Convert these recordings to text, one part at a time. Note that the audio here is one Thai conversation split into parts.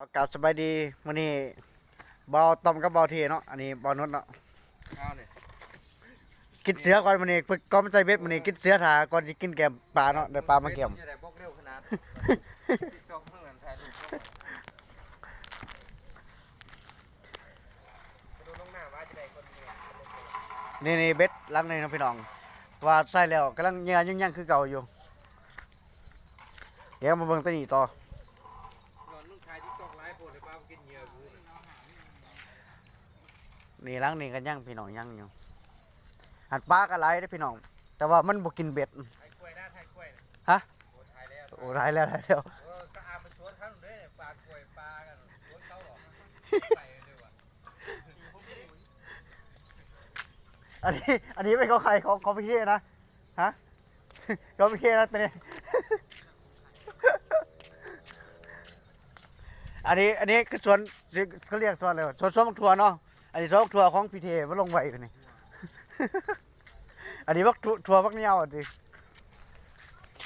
อากลับสบายดีมื้อนี้เบาต้อมกับเบาเทเนาะอันนี้เบานุชเนาะข้าเนี่ยกินเสือก่อนมื้อนี้ฝึกก่อนมันใจเบ็ดมื้อนี้กินเสือถาก่อนสิกินแกมปลาเนาะได้ปลามาแกม จะได้บอกเร็วขนาดติ๊กต็อกเพื่อนถ่ายรูปดูลงหน้าว่าจะได้คนนี้นี่นี่เบ็ดลังนี่เนาะพี่น้อง ว่าใส่แล้วกำลังเหงื่อยังคือเก่าอยู่ เดี๋ยวมาเบิ่งตัวนี้ต่อน อนนุ่งชายติ๊กต็อกไลฟ์โพสต์ให้ป้ากินเหยื่อกูน่ะ นี่ลังนี่ก็ยังพี่น้องยังอยู่หันปลาก็หลายเด้อพี่น้อง แต่ว่ามันบ่กินเบ็ด ไทยกล้วยหน้าไทยกล้วยน่ฮะ โอ้ไทยแล้วโอ้หลายแล้วหลายแล้วเออก็อาไปชวนเขาหน่อยเด้อปลากล้วยปลากันชวนเขาหรอไปเลยว่ะอันนี้ อันนี้เป็นของใครของของพี่เทนะฮะ ของพี่เทนะตัวนี้ อันนี้อันนี้คือสวนเขาเรียกสวนอะไรวะสวนสวนบักทัวเนาะ อันนี้สวนบักทัวของพีเทว่าลงไหวกันนี่ อันนี้บักทัวทัวบักเนียวอันนี้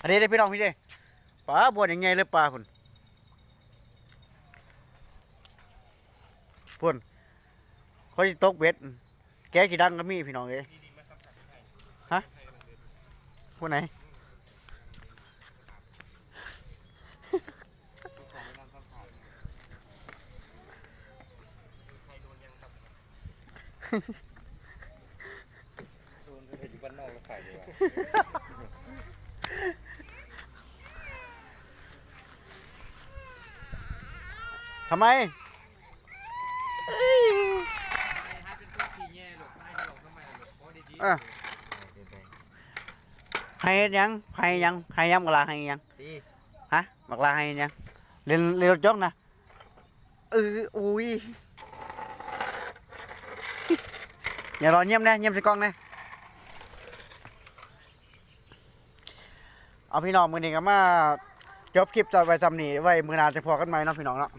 อันนี้ได้พี่น้องพี่เทปลาบวชยังไงเลยปลาพุ่นพุ่นเขาจะตกเบ็ด แกกี่ดังก็มีพี่น้องเอ้ยฮะผู้ไหน โดนไปอยู่บ้านนอกแล้วขายดีกว่าทำไมให้เป็นพวกขี้แย่หรอกให้หลอกทำไมหรอกเพราะดีเออให้เฮ็ดหยังให้หยังให้หยังบักลาให้หยังดีฮะบักลาให้หยังเรียนเรียนรถยกนะเอออุ้ย อย่ารอเงียบนะเงียบใส่กล้องนะเอาพี่น้องมือนี้ก็มาจบคลิปจะไว้จำนี่ไว้มือหนาจะพอกันไหมเนาะพี่น้องเนาะ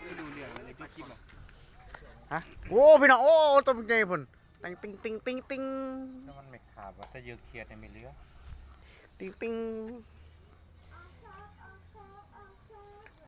ไม่ดูเรื่องอะไรพี่คิดหรอกฮะโอ้พี่น้องโอ้ตัวเป็นไงพุ่นติงติงติงติงติงถ้ามันไม่ขาดว่าถ้าเยอะเครียดจะไม่เหลือติงติง